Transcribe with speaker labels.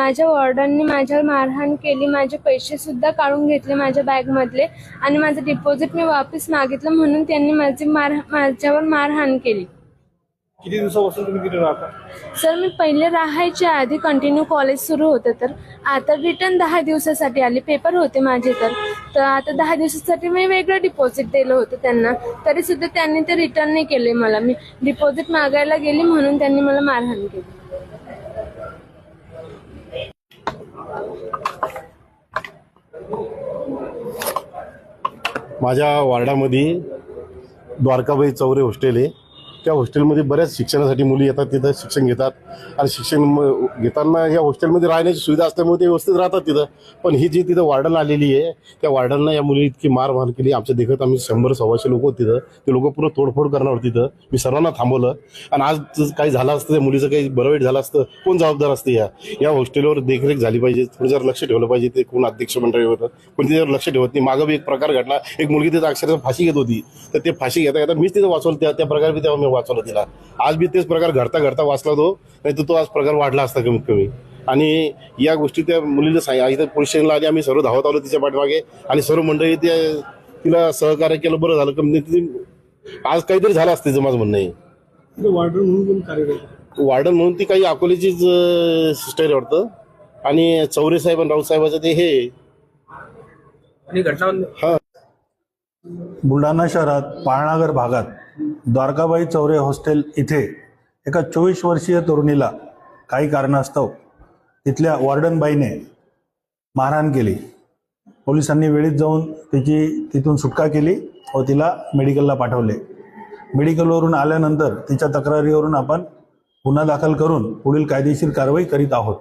Speaker 1: माझ्या वॉर्डनने माझ्यावर मारहाण केली माझे पैसे सुद्धा काढून घेतले माझ्या बॅगमधले आणि माझं डिपॉझिट मी वापस मागितलं म्हणून त्यांनी माझी मार माझ्यावर मारहाण केली.
Speaker 2: किती दिवसापासून तुम्ही तिथे राहता?
Speaker 1: सर मी पहिले राहायच्या आधी कंटिन्यू कॉलेज सुरू होतं तर आता रिटर्न दहा दिवसासाठी आले पेपर होते माझे तर. तर आता दहा दिवसासाठी मी वेगळं डिपॉझिट दिलं होतं त्यांना. तरी सुद्धा त्यांनी ते रिटर्न नाही केले मला. मी डिपॉझिट मागायला गेली म्हणून त्यांनी मला मारहाण केली.
Speaker 3: माझ्या वार्डामध्ये द्वारकाबाई चौरे हॉस्टेल आहे. त्या हॉस्टेलमध्ये बऱ्याच शिक्षणासाठी मुली येतात तिथं शिक्षण घेतात. आणि शिक्षण घेताना या हॉस्टेलमध्ये राहण्याची सुविधा असल्यामुळे ते व्यवस्थित राहतात तिथं. पण ही जी तिथं वार्डन आलेली आहे त्या वार्डनला या मुली इतकी मार मार केली. आमच्या देखत आम्ही शंभर सव्वाशे लोक तिथं. ते लोक पूर्ण तोडफोड करणार होते तिथं. मी सर्वांना थांबवलं. आणि आज काही झालं असतं त्या मुलीचं काही बरं वाईट झालं असतं कोण जबाबदार असते या? या हॉस्टेलवर देखरेख झाली पाहिजे. थोडं जर लक्ष ठेवलं पाहिजे. ते कोण अध्यक्ष मंडळी होतं कोण त्याच्यावर लक्ष ठेवत नाही. मागं बी एक प्रकार घडला. एक मुलगी तिथं अक्षरशः फाशी घेत होती. तर ते फाशी घेता घेता मीच तिथं वाचवलं. त्या त्या प्रकारे बी तेव्हा मी वाचवलं तिला. आज बी तेच प्रकार घडता घडता वाचला तो नाही तर तो आज प्रकार वाढला असता कमीत कमी. आणि या गोष्टी त्या मुलीला सांग इथं पोलीस स्टेशनला आधी आम्ही सर्व धावत आलो तिच्या पाठीमागे. आणि सर्व मंडळी त्या तिला सहकार्य केलं बरं झालं. कमी आज काहीतरी झालं असतं तिचं माझं म्हणणं आहे.
Speaker 2: वार्डन म्हणून.
Speaker 3: वार्डन म्हणून ती काही अकोल्याचीच सिस्टर आहे वाटतं. आणि चौरे साहेब आणि राऊत साहेबाचं ते हे
Speaker 2: आणि घटना
Speaker 4: बुलढाणा शहरात पाळणागर भागात द्वारकाबाई चौरे हॉस्टेल इथे एका चोवीस वर्षीय तरुणीला काही कारणास्तव तिथल्या वॉर्डनबाईने मारहाण केली. पोलिसांनी वेळीत जाऊन तिची तिथून सुटका केली व तिला मेडिकलला पाठवले. मेडिकलवरून आल्यानंतर तिच्या तक्रारीवरून आपण गुन्हा दाखल करून पुढील कायदेशीर कारवाई करीत आहोत.